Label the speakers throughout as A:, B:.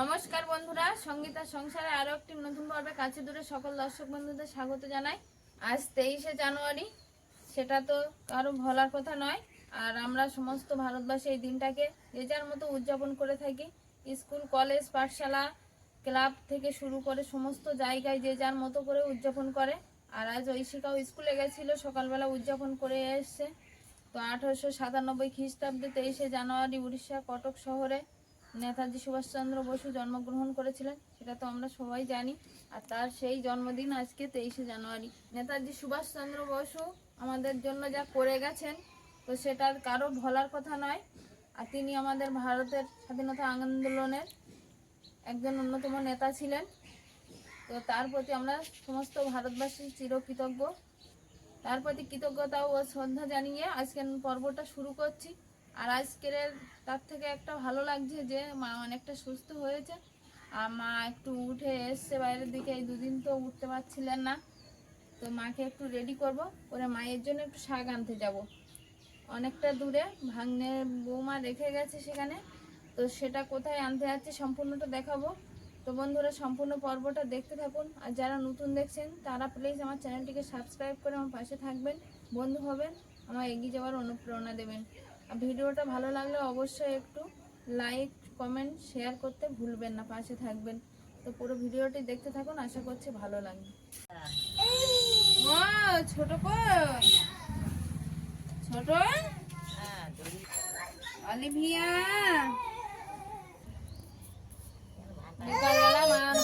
A: নমস্কার বন্ধুরা সঙ্গীতা সংসারে আরও একটি নতুন পর্বে কাছে দূরে সকল দর্শক বন্ধুদের স্বাগত জানাই। আজ তেইশে জানুয়ারি, সেটা তো কারও ভোলার কথা নয়। আর আমরা সমস্ত ভারতবাসী এই দিনটাকে যে যার মতো উদযাপন করে থাকি। স্কুল, কলেজ, পাঠশালা, ক্লাব থেকে শুরু করে সমস্ত জায়গায় যে যার মতো করে উদযাপন করে। আর আজ ঐশিকাও স্কুলে গেছিল, সকালবেলা উদযাপন করে এসছে। তো আঠারোশো সাতানব্বই খ্রিস্টাব্দে তেইশে জানুয়ারি উড়িষ্যা, কটক শহরে নেতাজি সুভাষচন্দ্র বসু জন্মগ্রহণ করেছিলেন, সেটা তো আমরা সবাই জানি। আর তার সেই জন্মদিন আজকে তেইশে জানুয়ারি। নেতাজি সুভাষচন্দ্র বসু আমাদের জন্য যা করে গেছেন, তো সেটার কারও ভোলার কথা নয়। আর তিনি আমাদের ভারতের স্বাধীনতা আন্দোলনের একজন অন্যতম নেতা ছিলেন। তো তার প্রতি আমরা সমস্ত ভারতবাসী চিরকৃতজ্ঞ। তার প্রতি কৃতজ্ঞতা ও শ্রদ্ধা জানিয়ে আজকের পর্বটা শুরু করছি। আর আজকের তার থেকে একটা ভালো লাগছে যে মা অনেকটা সুস্থ হয়েছে। আর মা একটু উঠে এসছে বাইরের দিকে, এই দুদিন তো উঠতে পারছিলেন না। তো মাকে একটু রেডি করব, করে মায়ের জন্য একটু শাক আনতে যাব। অনেকটা দূরে ভাগ্নের বৌমা রেখে গেছে সেখানে। তো সেটা কোথায় আনতে যাচ্ছে সম্পূর্ণটা দেখাবো। তো বন্ধুরা, সম্পূর্ণ পর্বটা দেখতে থাকুন। আর যারা নতুন দেখছেন, তারা প্লিজ আমার চ্যানেলটিকে সাবস্ক্রাইব করে আমার পাশে থাকবেন। বন্ধু হবেন, আমার এগিয়ে যাওয়ার অনুপ্রেরণা দেবেন। ভিডিওটা ভালো লাগলে অবশ্যই একটু লাইক কমেন্ট শেয়ার করতে ভুলবেন না, পাশে থাকবেন। তো পুরো ভিডিওটি দেখতে থাকুন, আশা করছি ভালো লাগবে। ছোট ছোট? অলিভিয়া? বিকালবেলা মার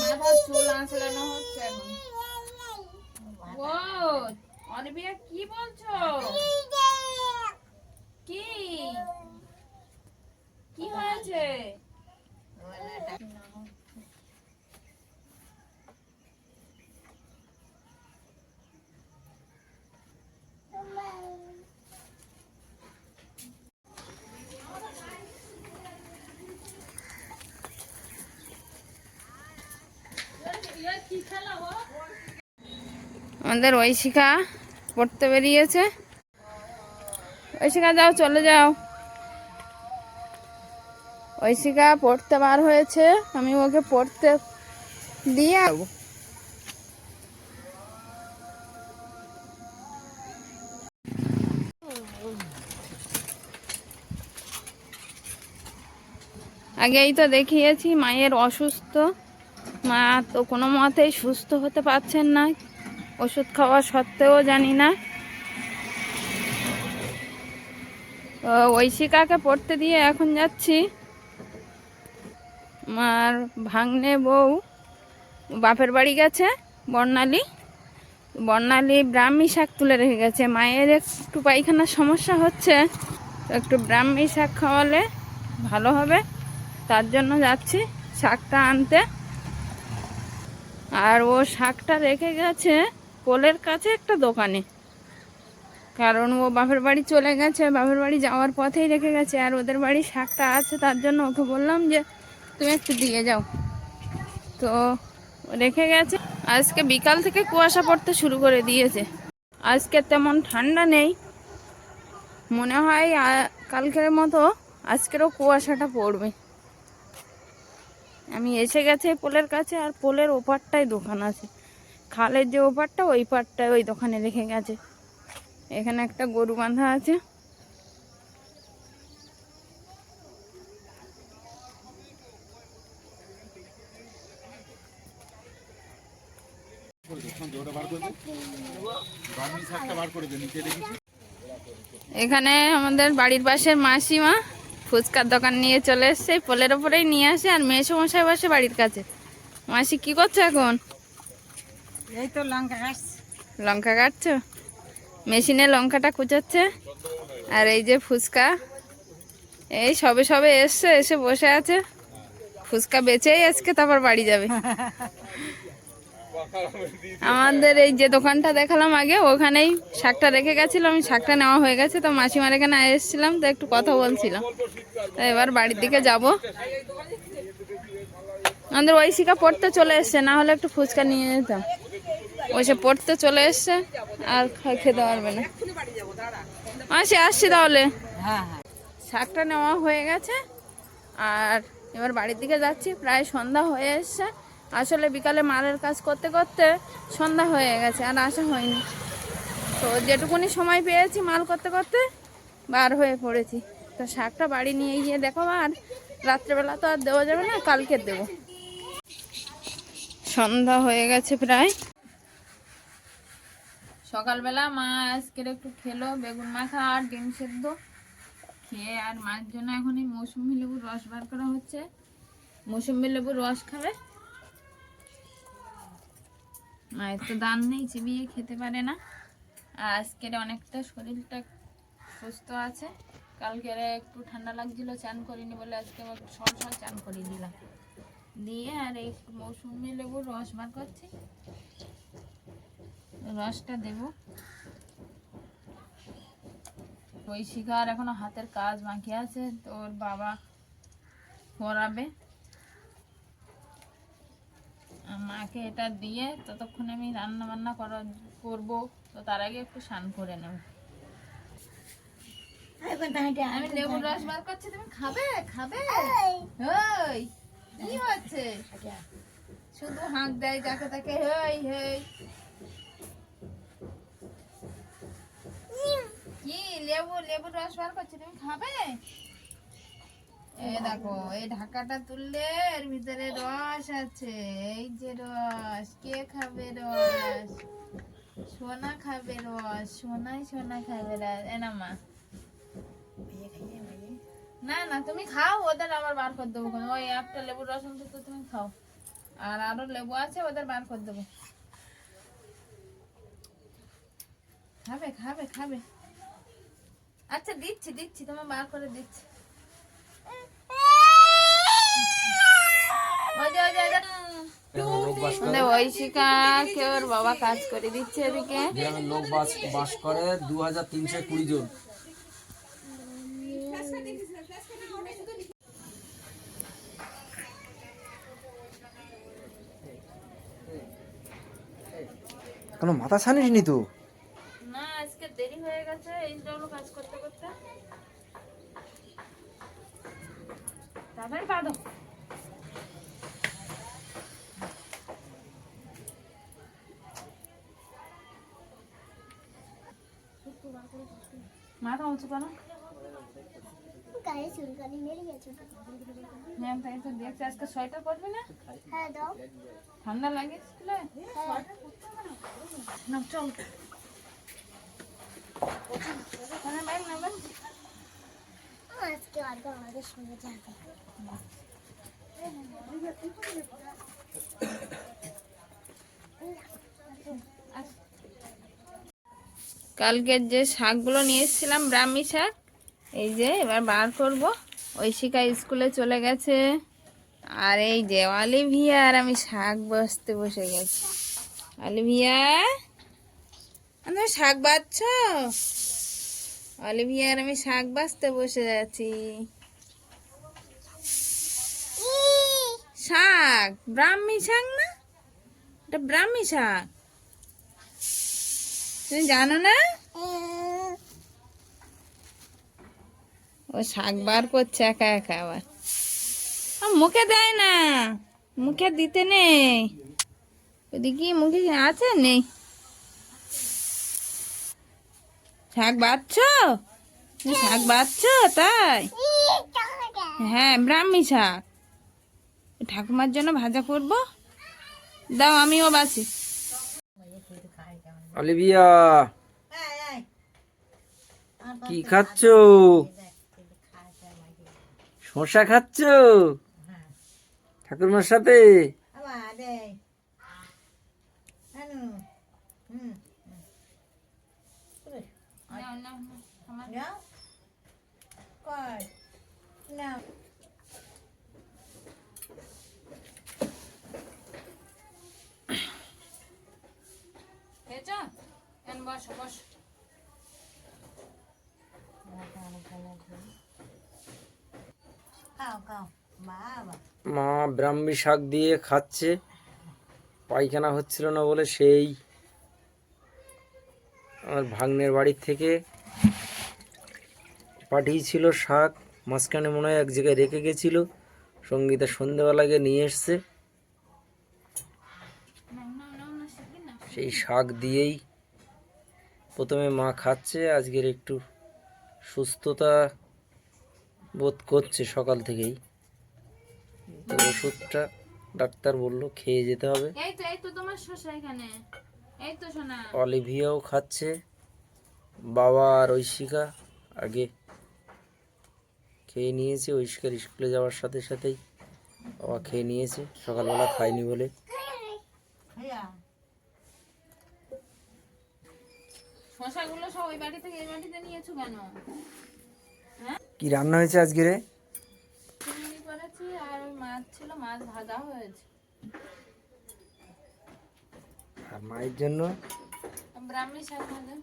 A: চুল আঁচড়ানো হচ্ছে এখন। ও, অলিভিয়া, কি বলছো? কি? কি হয়েছে? আমাদের ঐশিকা পড়তে বেরিয়েছে। ঐশিকা যাও, চলে যাও। ঐশিকা পড়তে বার হয়েছে, আমি ওকে পড়তে দিয়ে আগেই তো দেখিয়েছি, মায়ের অসুস্থ। মা তো কোনো মতেই সুস্থ হতে পারছেন না। ওষুধ খাওয়া সত্ত্বেও জানি না। ঐশিকাকে পড়তে দিয়ে এখন যাচ্ছি। আমার ভাগ্নে বউ বাপের বাড়ি গেছে, বর্ণালী। বর্ণালী ব্রাহ্মী শাক তুলে রেখে গেছে। মায়ের একটু পায়খানার সমস্যা হচ্ছে, একটু ব্রাহ্মী শাক খাওয়ালে ভালো হবে। তার জন্য যাচ্ছি শাকটা আনতে। আর ও শাকটা রেখে গেছে পোলের কাছে একটা দোকানে। কারণ ও বাপের বাড়ি চলে গেছে, বাপের বাড়ি যাওয়ার পথেই রেখে গেছে, আর ওদের বাড়ি শাকটা আছে, তার জন্য ওকে বললাম যে, তুমি একটু দিয়ে যাও। তো রেখে গেছে। আজকে বিকাল থেকে কুয়াশা পড়তে শুরু করে দিয়েছে। আজকে তেমন ঠান্ডা নেই। মনে হয় কালকের মতো আজকেরও কুয়াশাটা পড়বে। আমি এসে গেছে পোলের কাছে, আর পোলের ওপারটাই দোকান আছে। খালের যে ওপারটা, ওই পারটায় ওই দোকানে রেখে গেছে। এখানে একটা গরু বাঁধা আছে। এখানে আমাদের বাড়ির পাশের মাসিমা ফুচকার দোকান নিয়ে চলে এসছে পোলের ওপরেই নিয়ে আসে আর মেয়ে মশাই বসে বাড়ির কাছে। মাসি কি করছ এখন?
B: এই তো লঙ্কা গাছ।
A: লঙ্কা কাটছো? মেশিনে লঙ্কাটা কুচাচ্ছে। আর এই যে ফুচকা, এই সবে সবে এসছে, এসে বসে আছে। ফুচকা বেচেই আজকে, তারপর বাড়ি যাবে। আমাদের এই যে দোকানটা দেখালাম আগে, ওখানেই শাকটা রেখে গেছিলাম আমি শাকটা নেওয়া হয়ে গেছে। তো মাসিমার এখানে এসেছিলাম, তো একটু কথা বলছিলাম। তো এবার বাড়ির দিকে যাব। আমাদের ঐশিকা পড়তে চলে এসছে, না হলে একটু ফুচকা নিয়ে যেতাম। ওই সে পড়তে চলে এসছে আর খেতে পারবে না। মাসি আসছি তাহলে।
B: হ্যাঁ হ্যাঁ।
A: শাকটা নেওয়া হয়ে গেছে আর এবার বাড়ির দিকে যাচ্ছি। প্রায় সন্ধ্যা হয়ে এসছে। আসলে বিকালে মালের কাজ করতে করতে সন্ধ্যা হয়ে গেছে আর আসা হয়নি। তো যেটুকুনি সময় পেয়েছি মাল করতে করতে বার হয়ে পড়েছি। তো শাকটা বাড়ি নিয়ে গিয়ে দেখো আর রাত্রেবেলা তো আর দেওয়া যাবে না কালকে দেবো। সন্ধ্যা হয়ে গেছে প্রায়। সকালবেলা মা আজকের একটু খেলো, বেগুন মাখা আর ডিম সেদ্ধ। খেয়ে আর মার জন্য এখন এই মৌসুমি লেবুর রস বার করা হচ্ছে। মৌসুমি লেবুর রস খাবে। মায়ের তো দান নেই, চিবিয়ে খেতে পারে না। আর আজকের অনেকটা শরীরটা সুস্থ আছে। কালকের একটু ঠান্ডা লাগছিল, চান করিনি বলে আজকে সর সর চান করিয়ে দিলাম। দিয়ে আর এই মৌসুমি লেবুর রস বার করছি। রসটা দেব। ওই শিকার এখনও হাতের কাজ বাকি আছে তো ওর বাবা করাবে মাকে এটা দিয়ে ততক্ষণ আমি রান্না বান্না করা করব তো তার আগে একটু স্নান করে নেব। আমি লেবুর রস বার করছি তুমি খাবে? খাবে? ওই কি হচ্ছে? শুধু হাঁক দেয় যাকে তাকে হেই হেই কি? লেবু, লেবুর রস বার করছি? তুমি খাবে? এই দেখো, এই ঢাকাটা তুললে এর ভিতরে রস আছে। এই যে রস, কে খাবে রস? সোনা খাবে রস, সোনাই সোনা খাবে রস। এ না, মা। না না, তুমি খাও, ওদের আবার বার করে দেবো ওই একটা লেবুর রস অন্তত তুমি খাও। আর আরও লেবু আছে, ওদের বার করে দেবো। খাবে খাবে খাবে। আচ্ছা দিচ্ছি দিচ্ছি তোমার বার করে দিচ্ছি। আমাদের ঐশিকা কে ওর বাবা কাজ করে দিচ্ছে এদিকে।
C: লোক বাস বাস করে দু হাজার তিনশো কুড়ি জন। কোনো মাথা ছানিস নি তো?
A: দেরি হয়ে গেছে এই জন্য কাজ করতে করতে। তাড়াতাড়ি পা দাও। মাথা উঁচু করো।
D: গায়ে চুলকানি মেরে গেছে।
A: ম্যাম তাই তো দেখছি আজকে সোয়েটার পরবি না?
D: হ্যাঁ দাও।
A: ঠান্ডা লাগে স্কুলে? না চল। কালকের যে শাকগুলো নিয়ে এসেছিলাম, ব্রাহ্মী শাক, এই যে এবার বার করব। ঐশিকা স্কুলে চলে গেছে। আর এই যে অলিভিয়া আর আমি শাক বসতে বসে গেছি। অলিভিয়া! তুমি শাক বাচ্ছ অলিভিয়া আর আমি শাক বাঁচতে বসে আছি। শাক? ব্রাহ্মী শাক না? এটা ব্রাহ্মী শাক। তুমি জানো না? ও শাক বার করছে একা একা আবার। মুখে দেয় না। মুখে দিতে নেই। ওদিকে মুখে আছে? নেই। শাক বাচ্ছ তুমি শাক বাচ্ছ তাই? হ্যাঁ ব্রাহ্মী শাক। ঠাকুমার জন্য ভাজা করব। দাও আমিও বাছি
C: অলিভিয়া কি খাচ্ছ? শসা খাচ্ছ? ঠাকুরমার সাথে?
A: খেয়েছ? বসো, বসো।
C: মা ব্রাহ্মী শাক দিয়ে খাচ্ছে। পায়খানা হচ্ছিল না বলে সেই আমার ভাগ্নের বাড়ির থেকে পাঠিয়েছিল শাক। মাঝখানে মনে হয় এক জায়গায় রেখে গেছিল। সঙ্গীতা সন্ধেবেলাকে নিয়ে এসছে। সেই শাক দিয়েই প্রথমে মা খাচ্ছে, আজকের একটু সুস্থতা বোধ করছে সকাল থেকেই। তো ওষুধটা ডাক্তার বলল, খেয়ে যেতে হবে।
A: তোমার শসা এখানে। এই তো শোনা
C: অলিভিয়াও খাচ্ছে। বাবা আর ঐশিকা। আগে খেয়ে নিয়েছে। ঐশিকার স্কুলে যাওয়ার সাথে সাথেই বাবা খেয়ে নিয়েছে। সকালবেলা খায়নি বলে।
A: শসাগুলো সব ওই বাড়ি থেকে এই বাড়িতে নিয়েছো কেন?
C: কি রান্না হয়েছে আজকে রে?
A: আর মাছ ছিল মাছ ভাজা হয়েছে।
C: আর মায়ের জন্য
A: ব্রাহ্মী শাক ভাজা।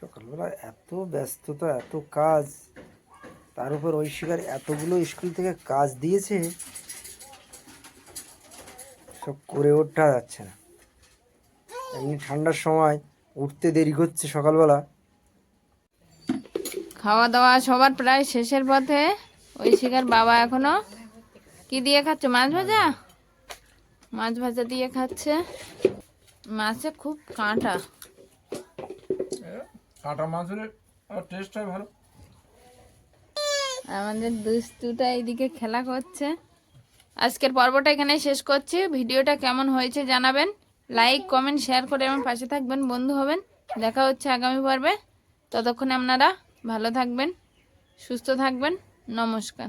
C: সকালবেলা এত ব্যস্ততা এত কাজ তার উপর ঐশিকার এতগুলো স্কুল থেকে কাজ দিয়েছে সব করে ওঠা যাচ্ছে না। এমনি ঠান্ডার সময় উঠতে দেরি করছে সকালবেলা।
A: খাওয়া দাওয়া সবার প্রায় শেষের পথে ওই শিকার বাবা এখনও কি দিয়ে খাচ্ছে? মাছ ভাজা? মাছ ভাজা দিয়ে খাচ্ছে। মাছে খুব কাঁটা।
C: কাঁটা মাছ হলে টেস্ট হয় ভালো।
A: আমাদের দুষ্টুটা এইদিকে খেলা করছে। আজকের পর্বটা এখানে শেষ করছি। ভিডিওটা কেমন হয়েছে জানাবেন। লাইক কমেন্ট শেয়ার করে আমার পাশে থাকবেন বন্ধু হবেন। দেখা হচ্ছে আগামী পর্বে। ততক্ষণে আপনারা ভালো থাকবেন সুস্থ থাকবেন। নমস্কার।